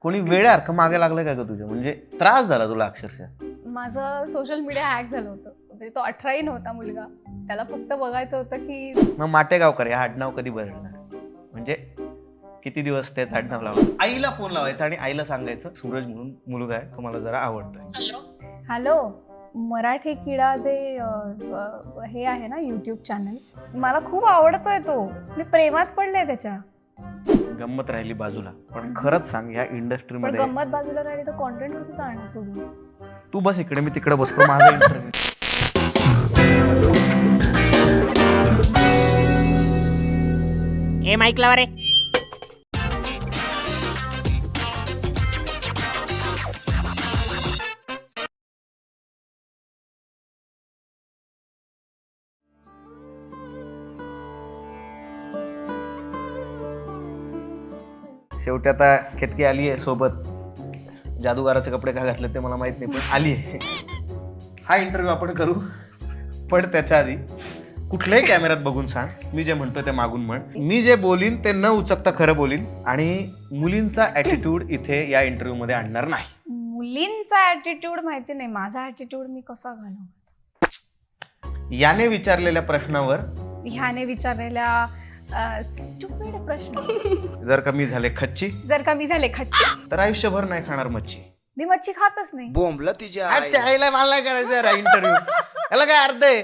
कोणी वेळासारखं मागे लागलं का ग तुझ्या? म्हणजे त्रास झाला तुला अक्षरशः. माझं सोशल मीडिया हॅक झालं होतं. म्हणजे तो अठराही नव्हता मुलगा. त्याला फक्त बघायचं होतं की मग माटेगावकर हे आडनाव कधी बदलणार? म्हणजे किती दिवस तेच आडनाव लावायचं आईला फोन लावायचा आणि आईला सांगायचं सूरज म्हणून मुलगा आहे तो मला जरा आवडतोय. हॅलो मराठी किडा जे अं, अं, हे आहे ना युट्यूब चॅनल मला खूप आवडतोय तो. मी प्रेमात पडले त्याच्या. गंमत राहिली बाजूला. पण खरंच सांग या पण इंडस्ट्रीमध्ये गंमत बाजूला राहिली तर कॉन्टेंट जाणार पुढे तू बस इकडे मी तिकडे बसतो माझा इंटरव्ह्यू ए माईक लावा रे. शेवटी आता केतकी आली आहे सोबत. जादूगाराचे कपडे का घातले ते मला माहीत नाही पण आली आहे. हा इंटरव्ह्यू आपण करू. पण त्याच्या आधी कुठल्याही कॅमेऱ्यात बघून सांग. मी जे म्हणतो ते मागून म्हण. मी जे बोलीन ते न उचकता खरं बोलीन. आणि मुलींचा ॲटिट्यूड इथे या इंटरव्ह्यू मध्ये आणणार नाही. मुलींचा ऍटिट्यूड माहिती नाही. माझा ऍटिट्यूड मी कसा घालू याने विचारलेल्या प्रश्नावर ह्याने विचारलेल्या स्टुपिड प्रश्न. जर कमी झाले खच्ची जर का मी झाले खच्ची. तर आयुष्यभर नाही खाणार मच्छी. मी मच्छी खातच नाही. बोंबलं तिच्या आई. अच्छा, ह्याला मला नाही करायचं यार इंटरव्ह्यू याला काय अर्थ आहे?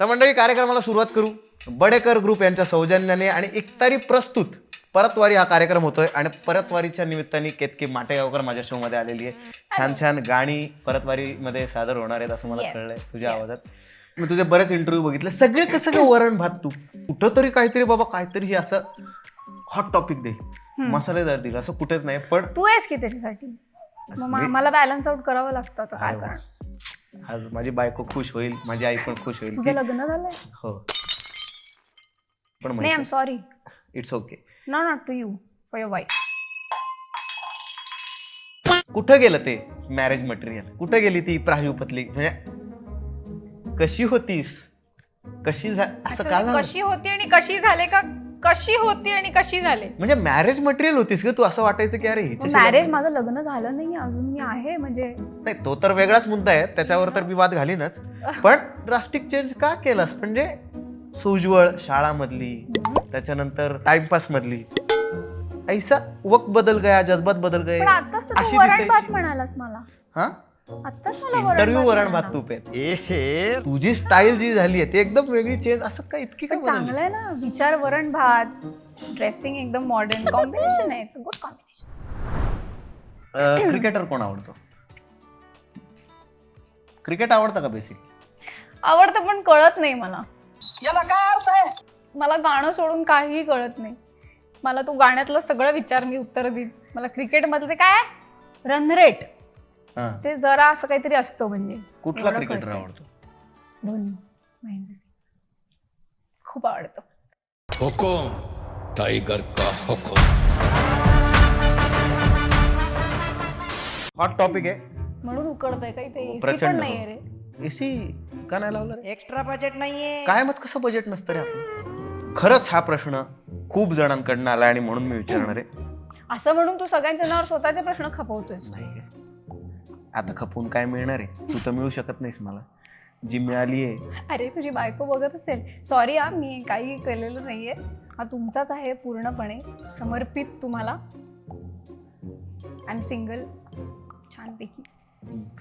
तर मंडळी कार्यक्रमाला सुरुवात करू. बडेकर ग्रुप यांच्या सौजन्याने आणि एकतारी प्रस्तुत परतवारी हा कार्यक्रम होतोय. आणि परतवारीच्या निमित्ताने केतकी माटेगावकर माझ्या शो मध्ये आलेली आहे. छान छान गाणी परतवारीमध्ये सादर होणार आहेत असं मला Yes. कळलंय. तुझ्या Yes. आवाजात. मी तुझे बरेच इंटरव्ह्यू बघितले. सगळे कसं काय वरण भात तू. कुठं तरी काहीतरी बाबा काहीतरी हे असं हॉट टॉपिक दे. मसालेदार दिल असं कुठेच नाही पण तू आहेस की त्याच्यासाठी? मग मा- मला बॅलन्स आउट करावं लागतं आता काय. करणार आज माझी बायको खुश होईल माझी आई पण खुश होईल. तुझं लग्न झालंय? हो. पण नाही am sorry it's okay not not to you for your wife कुठं गेलं ते? मॅरेज मटेरियल कुठं गेली ती प्राजू पतली म्हणजे कशी होतीस? कशी झा असं का झालं कशी होती आणि कशी झाले का? कशी होती आणि कशी झाले? म्हणजे मॅरेज मटेरियल होतीस ग तू असं वाटायचं की अरे हिच्याशी मॅरेज माझं लग्न झालं नाही अजून मी आहे म्हणजे नाही तो तर वेगळाच मुद्दा आहे त्याच्यावर तर मी वाद घालीनच. पण ड्रास्टिक चेंज का केलास? म्हणजे सुजवळ शाळामधली त्याच्यानंतर टाइमपास मधली ऐसा वक्त बदल गया जज्बात बदल गए पण आताच तर अशी तू वरण भात दिसायची. म्हणालास मला. हा? आताच मला इंटरव्ह्यू वरण भात. तूप आहे ए हे. तुझी स्टाईल जी झाली आहे ती एकदम वेगळी चेंज असं काय इतकी काय पण चांगलं आहे ना. विचार वरण भात ड्रेसिंग एकदम मॉडर्न कॉम्बिनेशन आहे. इट्स गुड कॉम्बिनेशन क्रिकेटर कोण आवडतो? क्रिकेट आवडतं का बेसिक आवडतं पण कळत नाही मला. मला गाणं सोडून काहीही कळत नाही. मला तू गाण्यातलं सगळं विचार मी उत्तर देईन. मला क्रिकेट मधलं ते काय रन रेट ते जरा असं काहीतरी असतं म्हणजे. कुठला एवढं क्रिकेटर कळतंय. आवडतो? धोनी महेंद्र सिंग खूप आवडतं. हुकुम टाइगर का हुकुम? हॉट टॉपिक आहे. म्हणून उकडतंय काही ते AC प्रचंड. पण नाहीये रे. एसी का नाही लावलं रे? एक्स्ट्रा बजेट नाहीये. कायमच कसं बजेट नसतं रे आपलं? खरंच हा प्रश्न खूप जणांकडनं आला आणि म्हणून मी विचारणार आहे. असं म्हणून तू सगळ्यांच्या नावावर स्वतःचे प्रश्न खपवतोय नाही. आता खपून काय मिळणार आहे? तू तर मिळू शकत नाहीस मला. जी मिळाली आहे. अरे तुझी बायको बघत असेल. सॉरी हा मी काही केलेलं नाहीये. हा तुमचाच आहे पूर्णपणे. समर्पित तुम्हाला. आय एम सिंगल छानपैकी.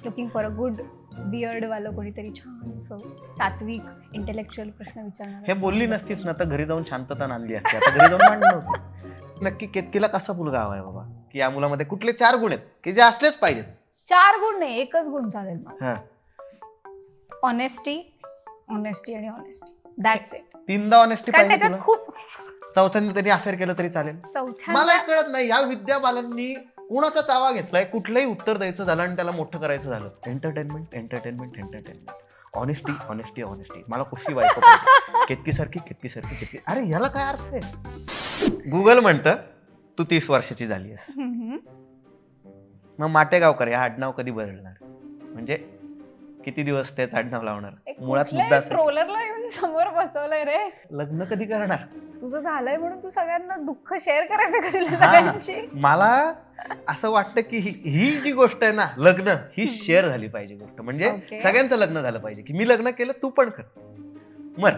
Looking for a good beard वालं कोणीतरी छान असं सात्विक इंटेलेक्च्युअल प्रश्न विचारणार. हे बोलली नसतीस ना तर घरी जाऊन शांतता नांदली असते. आता घरी जाऊन मांडणं होती. नक्की केतकीला कसा मुलगा हवा आहे बाबा? की या मुलामध्ये कुठले चार गुण आहेत? की जे असलेच पाहिजेत? चार गुण नाही एकच गुण चालेल हा. ऑनेस्टी ऑनेस्टी आणि ऑनेस्टी दॅट्स इट तीनदा ऑनेस्टी कारण पाहिजे त्याच्यात तुला. खूप चौथ्याने त्यांनी अफेअर केलं तरी चालेल. चौथ्या मला एक कळत नाही या विद्या बालांनी कुणाचा चावा घेतलाय कुठलंही उत्तर द्यायचं झालं आणि त्याला मोठं करायचं झालं. Entertainment entertainment entertainment honesty honesty honesty मला कुशी बायको पाहिजे. केतकी सारखी केतकी सारखी केतकी अरे याला काय अर्थ आहे? गुगल म्हणतं तू तीस वर्षाची झाली आहेस. हम्म. मग माटेगावकर या आडनाव कधी बदलणार? म्हणजे किती दिवस तेच आडनाव लावणार? मुळात मुद्दा असा आहे. ट्रोलरला येऊन समोर बसवलंय रे? लग्न कधी करणार? तुझं झालंय म्हणून तू सगळ्यांना दुःख शेअर करायचं सगळ्यांची मला असं वाटतं की ही ही जी गोष्ट आहे ना लग्न ही शेअर झाली पाहिजे गोष्ट. म्हणजे Okay. सगळ्यांचं लग्न झालं पाहिजे की मी लग्न केलं तू पण कर. मर.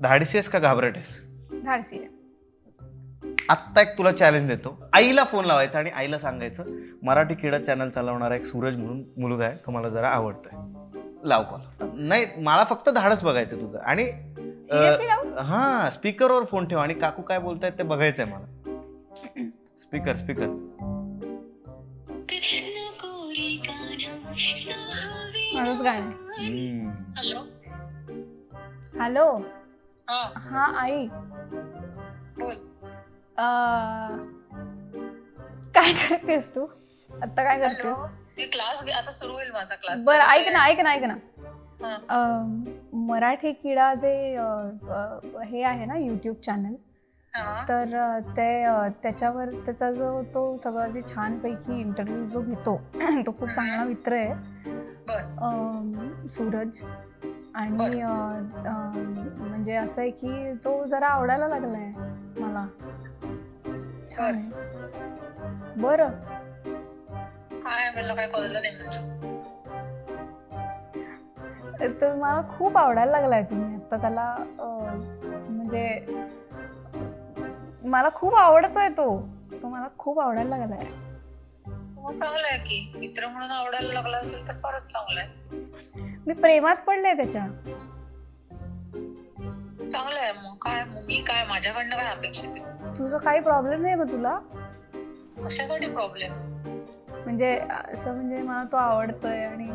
धाडशीस का घाबरटेस धाडसी आहे. आत्ता एक तुला चॅलेंज देतो. आईला फोन लावायचा आणि आईला सांगायचं मराठी क्रीडा चॅनल चालवणारा एक सूरज म्हणून मुलगा आहे तो मला जरा आवडतोय. लाव कॉल नाही मला फक्त धाडस बघायचं तुझं. आणि Seriously लावू? हा स्पीकरवर फोन ठेव. आणि काकू काय बोलतायत ते बघायचंय मला. स्पीकर स्पीकर गाणं. हॅलो? हॅलो? हा. हा आई. बोल. काय करतेस तू? आता काय करतेस? मी क्लास आता सुरू होईल माझा क्लास. बरं ऐक ना ऐक ना ऐक ना. अं, मराठी किडा जे अं, हे आहे ना युट्यूब चॅनल हा. तर अं, ते अं, त्याच्यावर त्याचा जो तो सगळं जे छानपैकी इंटरव्ह्यू जो घेतो तो खूप चांगला मित्र आहे. बर. सूरज. आणि. अं, म्हणजे असं आहे की तो जरा आवडायला लागलाय मला. छान. आहे बरं. काय मला काय कळलं नाही म्हणजे तर मला खूप आवडायला लागलाय तुम्ही. आता त्याला म्हणजे मला खूप आवडतोय तो. तो मला खूप आवडायला लागलाय. मग चांगलं आहे की. मित्र म्हणून आवडायला लागला असेल तर फारच चांगलं आहे मी प्रेमात पडले त्याच्या. चांगलं आहे मग. काय मी काय? माझ्याकडनं काय अपेक्षित आहे? तुझं काही प्रॉब्लेम नाही का तुला? कशासाठी प्रॉब्लेम म्हणजे असं म्हणजे मला तो आवडतोय आणि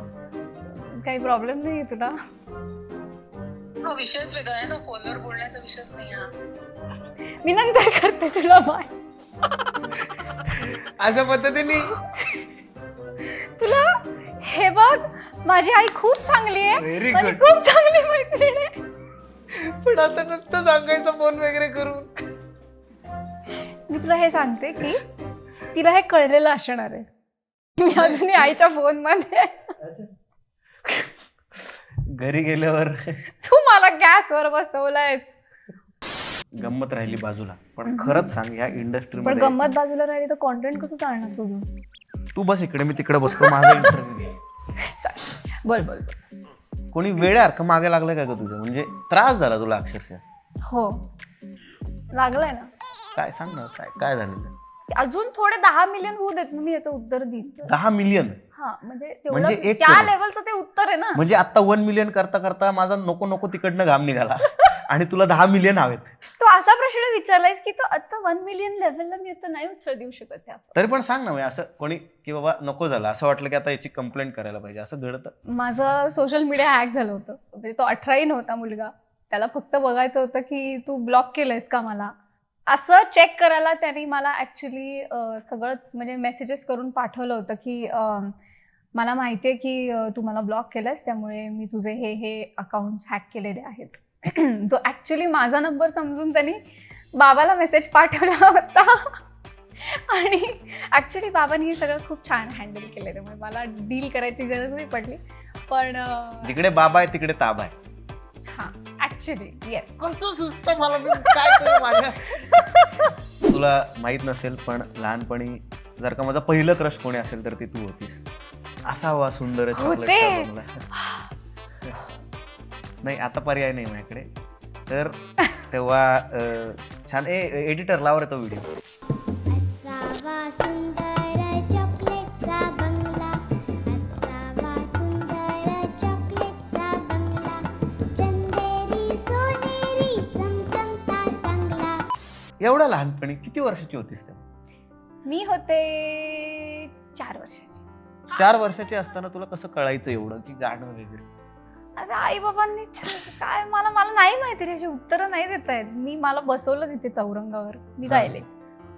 काही प्रॉब्लेम नाही तुला? हा विषयच वेगळा आहे ना. फोनवर बोलण्याचा विषयच नाही हा. मी नंतर करते तुला बाय. अशा पद्धतीने? तुला हे बघ माझी आई खूप चांगली आहे. माझी खूप चांगली मैत्रीण आहे. पण आता नसतं सांगायचं फोन वगैरे करून. मी तुला हे सांगते की तिला हे कळलेलं असणार आहे. मी अजूनही आईच्या फोनमध्ये. घरी गेल्यावर तू मला गॅसवर बसवलायस. गंमत राहिली बाजूला. पण खरंच सांग या पण इंडस्ट्रीमध्ये गंमत बाजूला राहिली तर कॉन्टेंट कसं चालणार तुझं? तू बस इकडे मी तिकडे बसतो माझा इंटरव्ह्यू Sorry. बोल बोल बोल. कोणी वेळासारखं मागे लागलं काय का तुझं? म्हणजे त्रास झाला तुला अक्षरशः. हो. लागलाय ना. काय सांग ना काय काय झालेलं अजून थोडे दहा मिलियन होऊ देत मी याचं उत्तर देईन. दहा मिलियन हा म्हणजे म्हणजे तेवढं एक त्या करोड. लेवलचं ते उत्तर आहे ना. म्हणजे आता वन मिलियन करता करता माझा नको नको तिकडनं घाम निघाला. आणि तुला दहा मिलियन हवेत. तू असा प्रश्न विचारलायस की तो आता वन मिलियन लेवलला मी आता नाही उत्तर देऊ शकत त्याचं. तरी पण सांग ना म्हणजे असं कोणी की बाबा नको झालं असं वाटलं की आता याची कंप्लेंट करायला पाहिजे असं घडतं? माझं सोशल मीडिया हॅक झालं होतं. म्हणजे तो अठराही नव्हता मुलगा. त्याला फक्त बघायचं होतं की तू ब्लॉक केलंयस का मला? असं चेक करायला त्यांनी मला ॲक्च्युली सगळंच म्हणजे मेसेजेस करून पाठवलं होतं की मला माहिती आहे की तू मला ब्लॉक केलंयस त्यामुळे मी तुझे हे हे अकाउंट्स हॅक केलेले आहेत. तो ॲक्च्युली माझा नंबर समजून त्यांनी बाबाला मेसेज पाठवला होता. आणि ॲक्च्युली बाबांनी हे सगळं खूप छान हँडल केलं त्यामुळे मला डील करायची गरज नाही पडली. पण जिकडे बाबा आहे तिकडे ताबा आहे. हा. ऍक्च्युली येस कसं सुस्त मला? मी काय करू माझ्या? तुला माहीत नसेल पण लहानपणी जर का माझा पहिलं क्रश कोणी असेल तर ती तू होतीस. सुंदर chocolate होते. चा बंगला. नाही आता पर्याय नाही माझ्याकडे. तर तेव्हा अं, छान. ए एडिटर लाव रे तो व्हिडिओ असावा सुंदर एवढा लहानपणी किती वर्षाची होतीस तेव्हा? मी होते चार वर्षाची. चार वर्षाची असताना तुला कसं कळायचं एवढं की गाणं वगैरे? अरे आई बाबांनी काय मला मला नाही माहिती त्याची उत्तरं नाही देत आहेत मी मला बसवलं तिथे चौरंगावर. मी हा. गायले.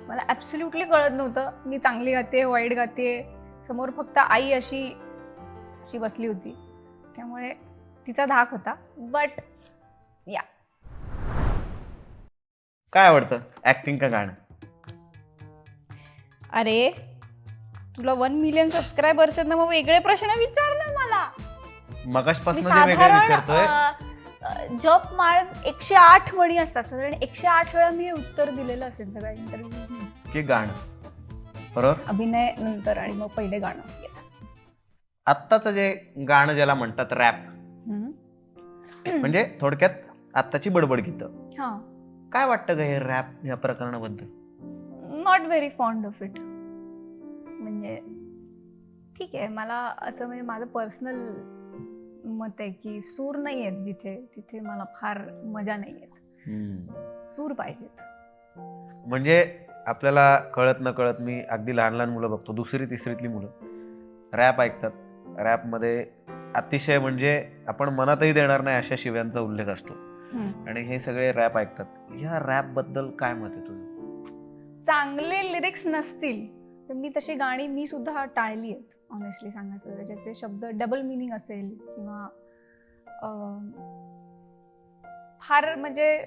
मला ऍब्सोल्युटली कळत नव्हतं. मी चांगली गाते वाईट गाते समोर फक्त आई अशी अशी बसली होती. त्यामुळे तिचा धाक होता. बट या काय आवडतं? ऍक्टिंग का गाणं? अरे तुला वन मिलियन सबस्क्रायबर्स आहेत ना मग वेगळे प्रश्न विचार ना मला. मी मगाशपासून जे वेगळं साधारण विचारतोय. जप माळ एकशे आठ म्हणी असतात. साधारण एकशे आठ वेळा मी हे उत्तर दिलेलं असेल सगळ्या इंटरव्ह्यू की गाणं. बरोबर? अभिनय नंतर आणि मग पहिले गाणं. येस आत्ताचं जे गाणं ज्याला म्हणतात रॅप म्हणजे थोडक्यात आत्ताची बडबड गीतं. हा. काय वाटतं ग हे रॅप या प्रकरणाबद्दल? Not very fond of it म्हणजे ठीक आहे मला असं म्हणजे माझं पर्सनल मत आहे की सूर नाही आहेत जिथे तिथे मला फार मजा नाही येत. सूर पाहिजेत. म्हणजे आपल्याला कळत न कळत मी अगदी लहान लहान मुलं बघतो दुसरी तिसरीतली मुलं. रॅप ऐकतात. रॅपमध्ये अतिशय म्हणजे आपण मनातही देणार नाही अशा शिव्यांचा उल्लेख असतो. आणि हे सगळे रॅप ऐकतात. ह्या रॅपबद्दल काय मत आहे तुझं? चांगले लिरिक्स नसतील तर मी तशी गाणी मी सुद्धा टाळली आहेत ऑनेस्टली सांगायचं तर. ज्याचे शब्द डबल मिनिंग असेल किंवा फार म्हणजे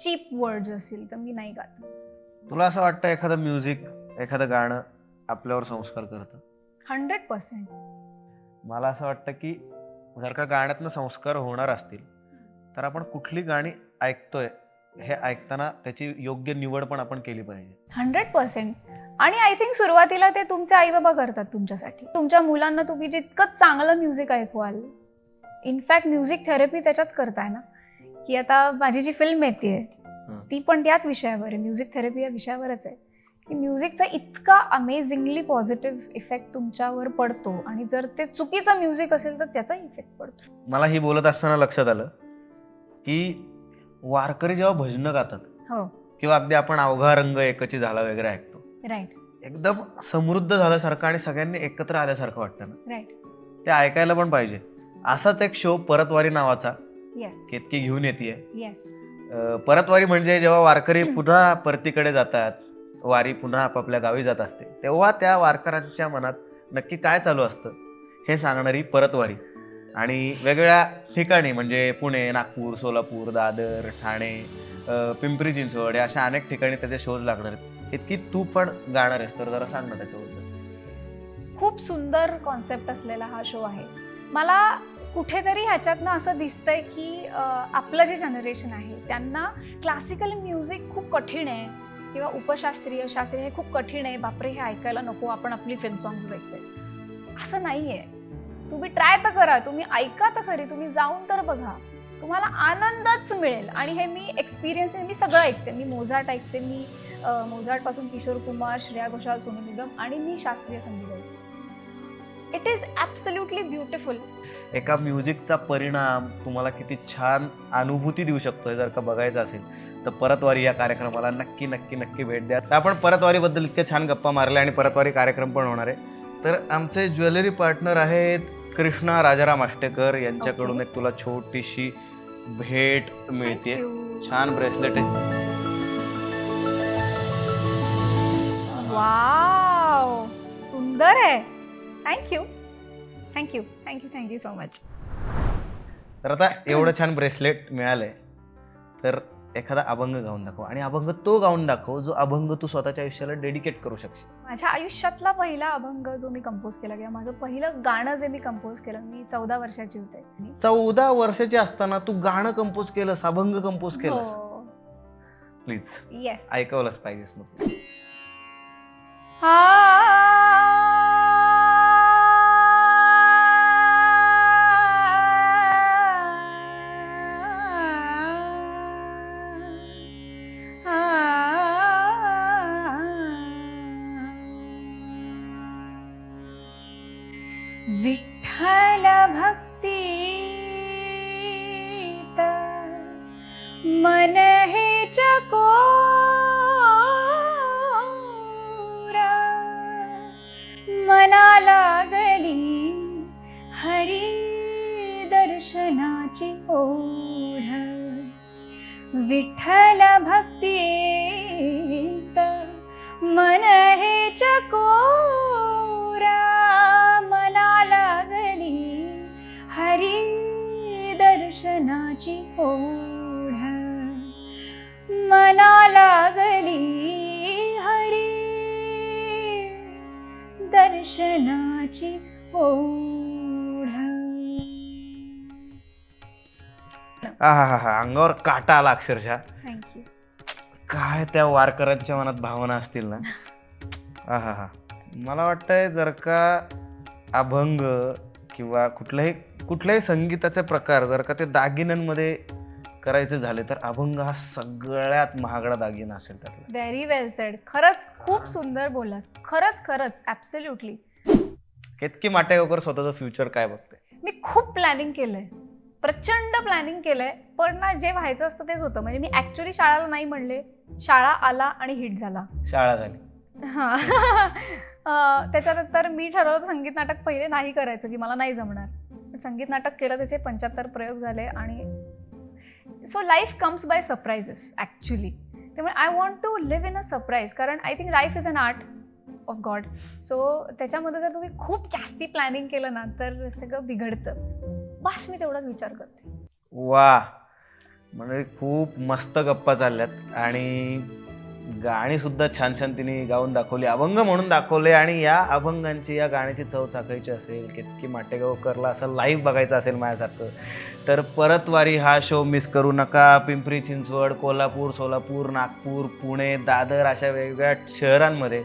चीप वर्ड्स असतील तर मी नाही गात. तुला असं वाटतं एखादं म्युझिक एखादं गाणं आपल्यावर संस्कार करतं? हंड्रेड पर्सेंट मला असं वाटतं की जर का गाण्यातनं संस्कार होणार असतील तर आपण कुठली गाणी ऐकतोय हे ऐकताना त्याची योग्य निवड पण आपण केली पाहिजे. Hundred percent. आणि आय थिंक सुरुवातीला ते तुमचे आई बाबा करतात तुमच्यासाठी. तुमच्या मुलांना तुम्ही जितकं चांगलं म्युझिक ऐकवाल इनफॅक्ट म्युझिक थेरपी त्याच्याच करताय ना की आता माझी जी फिल्म येते ती पण त्याच विषयावर आहे. म्युझिक थेरपी या विषयावरच आहे. की म्युझिकचा इतका अमेझिंगली पॉझिटिव्ह इफेक्ट तुमच्यावर पडतो आणि जर ते चुकीचं म्युझिक असेल तर त्याचा इफेक्ट पडतो. मला ही बोलत असताना लक्षात आलं की वारकरी जेव्हा भजनं गातात हो. किंवा अगदी आपण अवघा रंग एकची झाला वगैरे ऐकतो राईट एकदम समृद्ध झाल्यासारखं आणि सगळ्यांनी एकत्र आल्यासारखं वाटतं ना? राईट ते ऐकायला पण पाहिजे. असाच एक शो परतवारी नावाचा येस केतकी घेऊन येते येस परतवारी म्हणजे जेव्हा वारकरी पुन्हा परतीकडे जातात वारी पुन्हा आपापल्या गावी जात असते तेव्हा त्या वारकऱ्यांच्या मनात नक्की काय चालू असतं हे सांगणारी परतवारी. आणि वेगवेगळ्या ठिकाणी म्हणजे पुणे नागपूर सोलापूर दादर ठाणे पिंपरी चिंचवड या अशा अनेक ठिकाणी त्याचे शोज लागणार आहेत. इतकी तू पण गाणार आहेस तर जरा सांग ना त्याच्याबद्दल. खूप सुंदर कॉन्सेप्ट असलेला हा शो आहे. मला कुठेतरी ह्याच्यातनं असं दिसतंय की आपलं जे जनरेशन आहे त्यांना क्लासिकल म्युझिक खूप कठीण आहे किंवा उपशास्त्रीय शास्त्रीय हे खूप कठीण आहे. बापरे हे ऐकायला नको आपण आपली फिल्म सॉंग्स ऐकतोय. असं नाही आहे तुम्ही ट्राय तर करा तुम्ही ऐका तर खरी तुम्ही जाऊन तर बघा. तुम्हाला आनंदच मिळेल. आणि हे मी एक्सपिरियन्स मी सगळं ऐकते. मी मोझाट ऐकते मी मोझाटपासून किशोर कुमार श्रेया घोषाल सोनू निगम आणि मी शास्त्रीय संगीत ऐकते. इट इज ॲब्सोल्युटली ब्युटिफुल एका म्युझिकचा परिणाम तुम्हाला किती छान अनुभूती देऊ शकतो जर का बघायचं असेल तर परतवारी या कार्यक्रमाला नक्की नक्की नक्की भेट द्या. तर आपण परतवारीबद्दल इतके छान गप्पा मारल्या आणि परतवारी कार्यक्रम पण होणार आहे. तर आमचे ज्वेलरी पार्टनर आहेत कृष्णा राजाराम आष्टेकर यांच्याकडून एक तुला छोटीशी भेट मिळते छान ब्रेसलेट आहे. वाव सुंदर आहे. Thank you thank you thank you thank you so much तर आता एवढं छान ब्रेसलेट मिळालंय. तर एखादा अभंग गाऊन दाखव. आणि अभंग तो गाऊन दाखव जो अभंग तू स्वतःच्या आयुष्याला डेडिकेट करू शकशील. माझ्या आयुष्यातला पहिला अभंग जो मी कंपोज केला किंवा माझं पहिलं गाणं जे मी कंपोज केलं मी चौदा वर्षाची होते. चौदा वर्षाची असताना तू गाणं कंपोज केलंस अभंग कंपोज केलंस? हो प्लीज येस ऐकवलंच पाहिजेस मग विठ्ठल हरी दर्शनाची ओढ. विठ्ठल भक्ती मन हे चकोरा. मना लागली हरी दर्शनाची ओढ. मना लागली हरी दर्शनाची ओढ. हा हा हा अंगावर काटा आला अक्षरशः. थँक्यू काय त्या वारकऱ्यांच्या मनात भावना असतील ना? हा हा हा मला वाटतंय जर का अभंग किंवा कुठल्याही कुठल्याही संगीताचे प्रकार जर का ते दागिन्यांमध्ये करायचे झाले तर अभंग हा सगळ्यात महागडा दागिना असेल त्यातला. व्हेरी वेल सेड खरंच खूप सुंदर बोललास. खरंच खरंच. ॲब्सल्युटली केतकी माटेगावकर स्वतःचं फ्युचर काय बघते मी खूप प्लॅनिंग केलंय. प्रचंड प्लॅनिंग केलंय पण ना जे व्हायचं असतं तेच होतं. म्हणजे मी ॲक्च्युली शाळेला नाही म्हणले. शाळा आला आणि हिट झाला. शाळा झाली. हा. त्याच्यानंतर मी ठरवलं संगीत नाटक पहिले नाही करायचं की मला नाही जमणार. संगीत नाटक केलं त्याचे पंच्याहत्तर प्रयोग झाले आणि so life comes by surprises actually त्यामुळे I want to live in a surprise कारण I think life is an art of god so त्याच्यामध्ये जर तुम्ही खूप जास्ती प्लॅनिंग केलं ना तर सगळं बिघडतं. बस मी तेवढाच विचार करते. वा. म्हणजे खूप मस्त गप्पा चालल्यात. आणि गाणी सुद्धा छान छान तिने गाऊन दाखवली. अभंग म्हणून दाखवले आणि या अभंगांची या गाण्याची चव चाकायची असेल कितकी माटेगावकरला असं लाईव्ह बघायचं असेल माझ्यासारखं तर परतवारी हा शो मिस करू नका. पिंपरी चिंचवड कोल्हापूर सोलापूर नागपूर पुणे दादर अशा वेगवेगळ्या शहरांमध्ये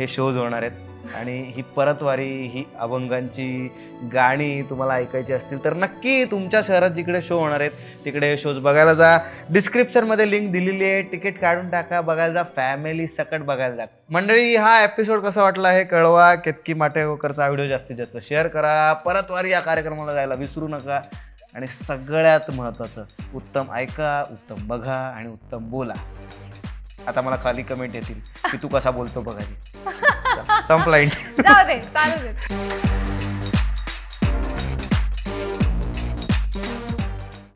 हे शोज होणार आहेत. आणि ही परतवारी ही अभंगांची गाणी तुम्हाला ऐकायची असतील तर नक्की तुमच्या शहरात जिकडे शो होणार आहेत तिकडे शोज बघायला जा. डिस्क्रिप्शनमध्ये लिंक दिलेली आहे. तिकीट काढून टाका बघायला जा. फॅमिली सकट बघायला जा. मंडळी हा एपिसोड कसा वाटला हे कळवा. केतकी माटेकरचा व्हिडिओ जास्तीत जास्त शेअर करा. परतवारी या कार्यक्रमाला जायला विसरू नका. आणि सगळ्यात महत्त्वाचं उत्तम ऐका उत्तम बघा आणि उत्तम बोला. आता मला खाली कमेंट येतील की तू कसा बोलतो बघायची संपला जाऊ दे चालू दे